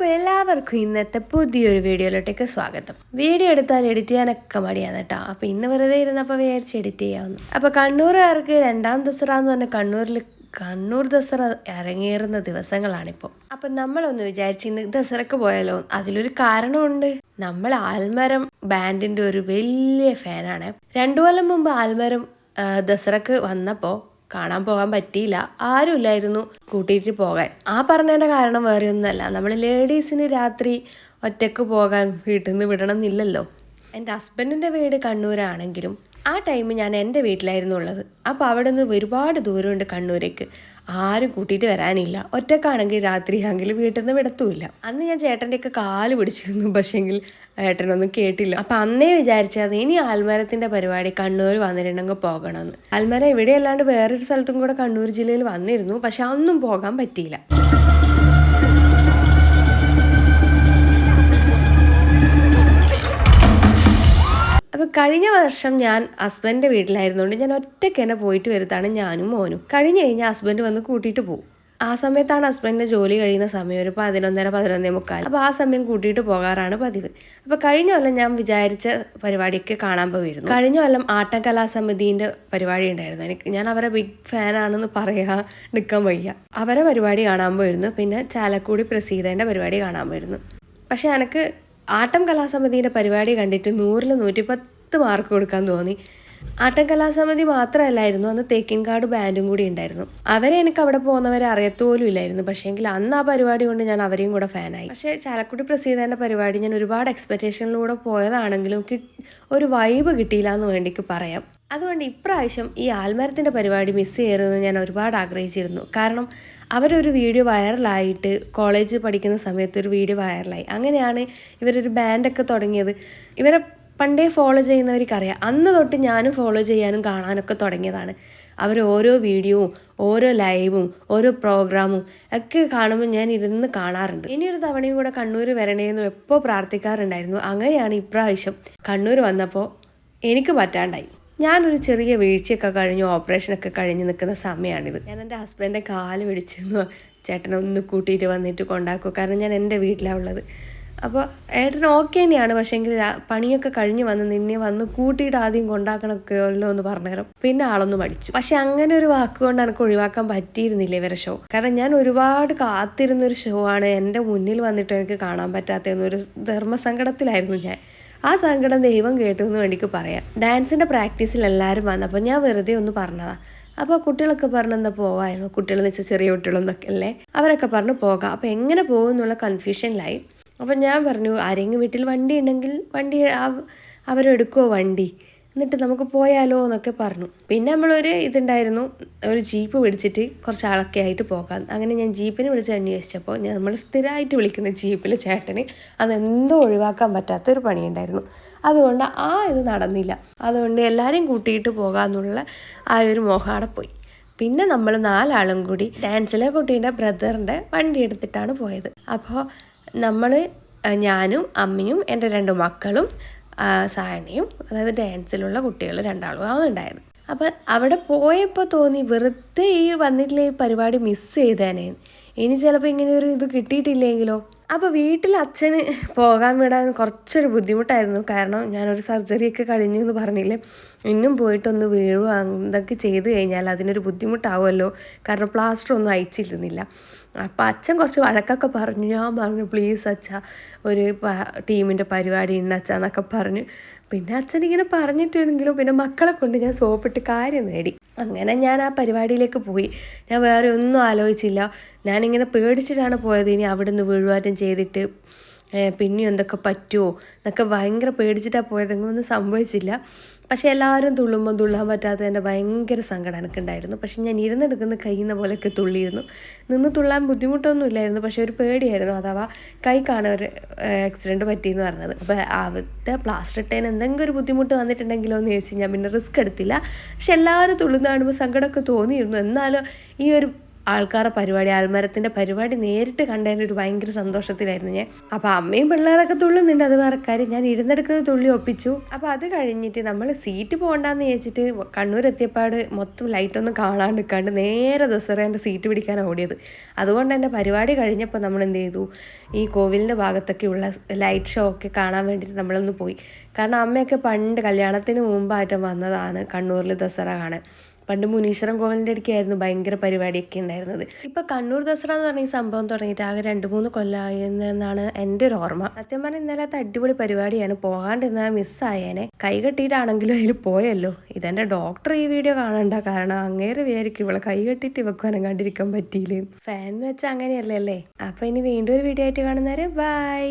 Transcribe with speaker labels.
Speaker 1: അപ്പോൾ എല്ലാവർക്കും ഇന്നത്തെ പുതിയൊരു വീഡിയോയിലോട്ടേക്ക് സ്വാഗതം. വീഡിയോ എടുത്താൽ എഡിറ്റ് ചെയ്യാനൊക്കെ മടിയാണ് കേട്ടോ. അപ്പോൾ ഇന്ന് വെറുതെ ഇരുന്നപ്പോൾ വിചാരിച്ച് എഡിറ്റ് ചെയ്യാമെന്ന് അപ്പോൾ കണ്ണൂരുകാർക്ക് രണ്ടാം ദസറ എന്ന് പറഞ്ഞ കണ്ണൂരിൽ കണ്ണൂർ ദസറ ഇറങ്ങിയേറുന്ന ദിവസങ്ങളാണിപ്പോൾ. അപ്പം നമ്മളൊന്ന് വിചാരിച്ച് ഇന്ന് ദസറക്ക് പോയാലോ? അതിലൊരു കാരണമുണ്ട്. നമ്മൾ ആൽമരം ബാൻഡിന്റെ ഒരു വലിയ ഫാനാണ്. രണ്ടു കൊല്ലം മുമ്പ് ആൽമരം ദസറക്ക് വന്നപ്പോൾ കാണാൻ പോകാൻ പറ്റിയില്ല. ആരുമില്ലായിരുന്നു കൂട്ടിയിട്ട് പോകാൻ. ആ പറഞ്ഞതിന്റെ കാരണം വേറെ ഒന്നുമല്ല നമ്മൾ ലേഡീസിന് രാത്രി ഒറ്റയ്ക്ക് പോകാൻ വീട്ടിൽ നിന്ന് വിടണം എന്നില്ലല്ലോ എന്റെ ഹസ്ബൻഡിന്റെ വീട് കണ്ണൂരാണെങ്കിലും ആ ടൈം ഞാൻ എന്റെ വീട്ടിലായിരുന്നു ഉള്ളത്. അപ്പോൾ അവിടെ നിന്ന് ഒരുപാട് ദൂരമുണ്ട് കണ്ണൂരേക്ക്. ആരും കൂട്ടിയിട്ട് വരാനില്ല. ഒറ്റക്കാണെങ്കിൽ രാത്രിയാണെങ്കിൽ വീട്ടിൽ നിന്ന് വിടത്തുമില്ല. അന്ന് ഞാൻ ചേട്ടന്റെയൊക്കെ കാൽ പിടിച്ചിരുന്നു. പക്ഷേങ്കിൽ ഏട്ടനൊന്നും കേട്ടില്ല. അപ്പം അന്നേ വിചാരിച്ചത് ഇനി ആൽമരത്തിന്റെ പരിപാടി കണ്ണൂർ വന്നിട്ടുണ്ടെങ്കിൽ പോകണമെന്ന്. ആൽമരം ഇവിടെ അല്ലാണ്ട് വേറൊരു സ്ഥലത്തും കൂടെ കണ്ണൂർ ജില്ലയിൽ വന്നിരുന്നു. പക്ഷെ അന്നും പോകാൻ പറ്റിയില്ല. കഴിഞ്ഞ വർഷം ഞാൻ ഹസ്ബൻഡിന്റെ വീട്ടിലായിരുന്നുകൊണ്ട് ഞാൻ ഒറ്റയ്ക്ക് തന്നെ പോയിട്ട് വരുത്താണ് ഞാനും മോനും. കഴിഞ്ഞ് കഴിഞ്ഞാൽ ഹസ്ബൻഡ് വന്ന് കൂട്ടിയിട്ട് പോകും ആ സമയത്താണ് ഹസ്ബൻഡിന്റെ ജോലി കഴിയുന്ന സമയം ഒരു പതിനൊന്നര പതിനൊന്നേ മുക്കാൽ. അപ്പോൾ ആ സമയം കൂട്ടിയിട്ട് പോകാറാണ് പതിവ്. അപ്പോൾ കഴിഞ്ഞ കൊല്ലം ഞാൻ വിചാരിച്ച പരിപാടിയൊക്കെ കാണാൻ പോയിരുന്നു. കഴിഞ്ഞ കൊല്ലം ആട്ടം കലാസമിതിന്റെ പരിപാടി ഉണ്ടായിരുന്നു. എനിക്ക് ഞാൻ അവരെ ബിഗ് ഫാനാണെന്ന് പറയാ നിൽക്കാൻ വയ്യ. അവരെ പരിപാടി കാണാൻ പോയിരുന്നു. പിന്നെ ചാലക്കുടി പ്രസീതേന്റെ പരിപാടി കാണാൻ പോയിരുന്നു. പക്ഷേ എനിക്ക് ആട്ടം കലാസമിതിന്റെ പരിപാടി കണ്ടിട്ട് നൂറിൽ നൂറ്റിപ്പത്ത് മാർക്ക് കൊടുക്കാൻ തോന്നി. ആട്ടം കലാസമിതി മാത്രമല്ലായിരുന്നു അന്ന് തേക്കിൻകാട് ബാൻഡും കൂടി ഉണ്ടായിരുന്നു. അവരെ എനിക്ക് അവിടെ പോകുന്നവരെ അറിയത്തോലും ഇല്ലായിരുന്നു. പക്ഷേങ്കിൽ അന്ന് ആ പരിപാടി കൊണ്ട് ഞാൻ അവരെയും കൂടെ ഫാനായി പക്ഷേ ചാലക്കുടി പ്രസീതേന്റെ പരിപാടി ഞാൻ ഒരുപാട് എക്സ്പെക്റ്റേഷനിലൂടെ പോയതാണെങ്കിലും ഒരു വൈബ് കിട്ടിയില്ല എന്ന് വേണ്ടിക്ക് പറയാം. അതുകൊണ്ട് ഇപ്രാവശ്യം ഈ ആൽമരത്തിന്റെ പരിപാടി മിസ് ചെയ്യരുതെന്ന് ഞാൻ ഒരുപാട് ആഗ്രഹിച്ചിരുന്നു. കാരണം അവരൊരു വീഡിയോ വൈറലായിട്ട് കോളേജ് പഠിക്കുന്ന സമയത്ത് ഒരു വീഡിയോ വൈറലായി അങ്ങനെയാണ് ഇവരൊരു ബാൻഡൊക്കെ തുടങ്ങിയത്. ഇവരെ പണ്ടേ ഫോളോ ചെയ്യുന്നവർക്കറിയാം. അന്ന് തൊട്ട് ഞാനും ഫോളോ ചെയ്യാനും കാണാനൊക്കെ തുടങ്ങിയതാണ്. അവർ ഓരോ വീഡിയോവും ഓരോ ലൈവും ഓരോ പ്രോഗ്രാമും ഒക്കെ കാണുമ്പോൾ ഞാൻ ഇരുന്ന് കാണാറുണ്ട്. ഇനിയൊരു തവണയും കൂടെ കണ്ണൂർ വരണേന്ന് എപ്പോൾ പ്രാർത്ഥിക്കാറുണ്ടായിരുന്നു. അങ്ങനെയാണ് ഇപ്രാവശ്യം. കണ്ണൂർ വന്നപ്പോൾ എനിക്ക് പറ്റാണ്ടായി. ഞാനൊരു ചെറിയ വീഴ്ചയൊക്കെ കഴിഞ്ഞു ഓപ്പറേഷനൊക്കെ കഴിഞ്ഞ് നിൽക്കുന്ന സമയമാണിത് ഞാൻ എന്റെ ഹസ്ബൻഡിന്റെ കാൽ പിടിച്ചിരുന്നു ചേട്ടനെ ഒന്ന് കൂട്ടിയിട്ട് വന്നിട്ട് കൊണ്ടാക്കും. കാരണം ഞാൻ എന്റെ വീട്ടിലാണ് ഉള്ളത്. അപ്പോൾ ഏട്ടന് ഓക്കെ തന്നെയാണ്. പക്ഷേ എങ്കിൽ പണിയൊക്കെ കഴിഞ്ഞ് വന്ന് നിന്നെ വന്ന് കൂട്ടിയിട്ട് ആദ്യം കൊണ്ടാക്കണമൊക്കെ ഉള്ളൂ എന്ന് പറഞ്ഞേരം. പിന്നെ ആളൊന്ന് മടിച്ചു. പക്ഷെ അങ്ങനെ ഒരു വാക്കുകൊണ്ട് എനിക്ക് ഒഴിവാക്കാൻ പറ്റിയിരുന്നില്ല ഇവരെ ഷോ കാരണം ഞാൻ ഒരുപാട് കാത്തിരുന്നൊരു ഷോ ആണ് എന്റെ മുന്നിൽ വന്നിട്ട് എനിക്ക് കാണാൻ പറ്റാത്തതെന്നൊരു ധർമ്മസങ്കടത്തിലായിരുന്നു ഞാൻ. ആ സങ്കടം ദൈവം കേട്ടു എന്ന് വേണ്ടിക്ക് പറയാം. ഡാൻസിന്റെ പ്രാക്ടീസിൽ എല്ലാവരും വന്നപ്പോൾ ഞാൻ വെറുതെ ഒന്ന് പറഞ്ഞതാ. അപ്പോൾ കുട്ടികളൊക്കെ പറഞ്ഞു എന്താ പോവായിരുന്നു കുട്ടികളെന്ന് വെച്ചാൽ ചെറിയ കുട്ടികളൊന്നൊക്കെ അല്ലേ? അവരൊക്കെ പറഞ്ഞു പോകാം. അപ്പോൾ എങ്ങനെ പോകും എന്നുള്ള കൺഫ്യൂഷനിലായി അപ്പം ഞാൻ പറഞ്ഞു ആരെങ്കിലും വീട്ടിൽ വണ്ടി ഉണ്ടെങ്കിൽ വണ്ടി അവ- അവരെടുക്കുമോ വണ്ടി? എന്നിട്ട് നമുക്ക് പോയാലോ എന്നൊക്കെ പറഞ്ഞു. പിന്നെ നമ്മളൊരു ഇതുണ്ടായിരുന്നു ഒരു ജീപ്പ് പിടിച്ചിട്ട് കുറച്ച് ആളൊക്കെ ആയിട്ട് പോകാം. അങ്ങനെ ഞാൻ ജീപ്പിന് വിളിച്ച് അന്വേഷിച്ചപ്പോൾ ഞാൻ നമ്മൾ സ്ഥിരമായിട്ട് വിളിക്കുന്ന ജീപ്പിൽ ചേട്ടന് അതെന്തോ ഒഴിവാക്കാൻ പറ്റാത്തൊരു പണിയുണ്ടായിരുന്നു. അതുകൊണ്ട് ആ ഇത് നടന്നില്ല. അതുകൊണ്ട് എല്ലാവരെയും കൂട്ടിയിട്ട് പോകാമെന്നുള്ള ആ ഒരു മോഹാടെ പോയി. പിന്നെ നമ്മൾ നാലാളും കൂടി ഡാൻസിലെ കുട്ടീന്റെ ബ്രദറിന്റെ വണ്ടി എടുത്തിട്ടാണ് പോയത്. അപ്പോൾ നമ്മൾ ഞാനും അമ്മയും എന്റെ രണ്ട് മക്കളും സായണയും അതായത് ഡാൻസിലുള്ള കുട്ടികൾ രണ്ടാളും ആണ് ഉണ്ടായത്. അപ്പം അവിടെ പോയപ്പോൾ തോന്നി വെറുതെ ഈ വന്നിട്ടില്ല ഈ പരിപാടി മിസ് ചെയ്തേനെ. ഇനി ചിലപ്പോൾ ഇങ്ങനെ ഒരു ഇത് കിട്ടിയിട്ടില്ലെങ്കിലോ. അപ്പോൾ വീട്ടിൽ അച്ഛന് പോകാൻ വിടാൻ കുറച്ചൊരു ബുദ്ധിമുട്ടായിരുന്നു. കാരണം ഞാനൊരു സർജറി ഒക്കെ കഴിഞ്ഞു എന്ന് പറഞ്ഞില്ലേ. ഇന്നും പോയിട്ടൊന്ന് വീഴുക എന്തൊക്കെ ചെയ്ത് കഴിഞ്ഞാൽ അതിനൊരു ബുദ്ധിമുട്ടാവുമല്ലോ. കാരണം പ്ലാസ്റ്റർ ഒന്നും അയച്ചിരുന്നില്ല. അപ്പം അച്ഛൻ കുറച്ച് വഴക്കൊക്കെ പറഞ്ഞു. ഞാൻ പറഞ്ഞു പ്ലീസ് അച്ഛ ഒരു ടീമിന്റെ പരിപാടി ഉണ്ട് അച്ഛ എന്നൊക്കെ പറഞ്ഞു. പിന്നെ അച്ഛൻ ഇങ്ങനെ പറഞ്ഞിട്ടില്ലെങ്കിലും പിന്നെ മക്കളെ കൊണ്ട് ഞാൻ സോപ്പിട്ട് കാര്യം നേടി. അങ്ങനെ ഞാൻ ആ പരിപാടിയിലേക്ക് പോയി. ഞാൻ വേറെ ഒന്നും ആലോചിച്ചില്ല. ഞാനിങ്ങനെ പേടിച്ചിട്ടാണ് പോയത്. ഇനി അവിടെ നിന്ന് വീഴുവാറ്റം ചെയ്തിട്ട് ഏഹ് പിന്നെയും എന്തൊക്കെ പറ്റുമോ എന്നൊക്കെ ഭയങ്കര പേടിച്ചിട്ടാണ് പോയതെങ്കിൽ ഒന്നും സംഭവിച്ചില്ല. പക്ഷെ എല്ലാവരും തുള്ളുമ്പോൾ തുള്ളാൻ പറ്റാത്തതിന്റെ ഭയങ്കര സങ്കടം എനിക്കുണ്ടായിരുന്നു പക്ഷെ ഞാൻ ഇരുന്നെടുക്കുന്ന കയ്യുന്ന പോലെയൊക്കെ തുള്ളിയിരുന്നു. നിന്ന് തുള്ളാൻ ബുദ്ധിമുട്ടൊന്നും ഇല്ലായിരുന്നു പക്ഷെ ഒരു പേടിയായിരുന്നു. അഥവാ കൈ കാണാൻ ഒരു ആക്സിഡന്റ് പറ്റിയെന്ന് പറഞ്ഞത്. അപ്പോൾ അവിടെ പ്ലാസ്റ്റർ ഇട്ടതിന് എന്തെങ്കിലും ഒരു ബുദ്ധിമുട്ട് വന്നിട്ടുണ്ടെങ്കിലോ എന്ന് ചോദിച്ച് ഞാൻ പിന്നെ റിസ്ക് എടുത്തില്ല. പക്ഷെ എല്ലാവരും തുള്ളുന്ന കാണുമ്പോൾ സങ്കടമൊക്കെ തോന്നിയിരുന്നു. എന്നാലും ഈ ഒരു ആൾക്കാരുടെ പരിപാടി ആൽമരത്തിന്റെ പരിപാടി നേരിട്ട് കണ്ടതിന്റെ ഒരു ഭയങ്കര സന്തോഷത്തിലായിരുന്നു ഞാൻ. അപ്പോൾ അമ്മയും പിള്ളേരൊക്കെ തുള്ളുന്നുണ്ട്. അത് വേറെ കാര്യം. ഞാൻ ഇരുന്നെടുക്കുന്നത് തുള്ളി ഒപ്പിച്ചു. അപ്പോൾ അത് കഴിഞ്ഞിട്ട് നമ്മൾ സീറ്റ് പോകണ്ടെന്ന് ചോദിച്ചിട്ട് കണ്ണൂർ എത്തിയപ്പാട് മൊത്തം ലൈറ്റൊന്നും കാണാണ്ട് കണ്ട് നേരെ ദസറേന്റെ സീറ്റ് പിടിക്കാനാണ് ഓടിയത്. അതുകൊണ്ട് തന്നെ പരിപാടി കഴിഞ്ഞപ്പോൾ നമ്മൾ എന്ത് ചെയ്തു? ഈ കോവിലിന്റെ ഭാഗത്തൊക്കെയുള്ള ലൈറ്റ് ഷോ ഒക്കെ കാണാൻ വേണ്ടിയിട്ട് നമ്മളൊന്ന് പോയി. കാരണം അമ്മയൊക്കെ പണ്ട് കല്യാണത്തിന് മുമ്പായിട്ട് വന്നതാണ് കണ്ണൂരിൽ ദസറ കാണാൻ. പണ്ട് മുനീശ്വരം കോവിലിന്റെ അടുക്കായിരുന്നു ഭയങ്കര പരിപാടിയൊക്കെ ഉണ്ടായിരുന്നത്. ഇപ്പൊ കണ്ണൂർ ദസറ എന്ന് പറഞ്ഞ സംഭവം തുടങ്ങിയിട്ട് ആകെ രണ്ട് മൂന്ന് കൊല്ലമായി എന്നാണ് എന്റെ ഒരു ഓർമ്മ. സത്യം പറഞ്ഞാൽ അത് അടിപൊളി പരിപാടിയാണ്. പോകാണ്ടിരുന്നാൽ മിസ്സായേനെ കൈ കെട്ടിയിട്ടാണെങ്കിലും അതിൽ പോയല്ലോ. ഇതെന്റെ ഡോക്ടർ ഈ വീഡിയോ കാണണ്ട. കാരണം അങ്ങേരെ വിചാരിക്കും ഇവളെ കൈ കെട്ടിയിട്ട് ഇവക്കും കണ്ടിരിക്കാൻ പറ്റിയില്ലേ ഫാൻ എന്ന് വെച്ചാൽ അങ്ങനെയല്ലേ അല്ലേ ഇനി വീണ്ടും ഒരു വീഡിയോ ആയിട്ട് കാണുന്നവരെ ബൈ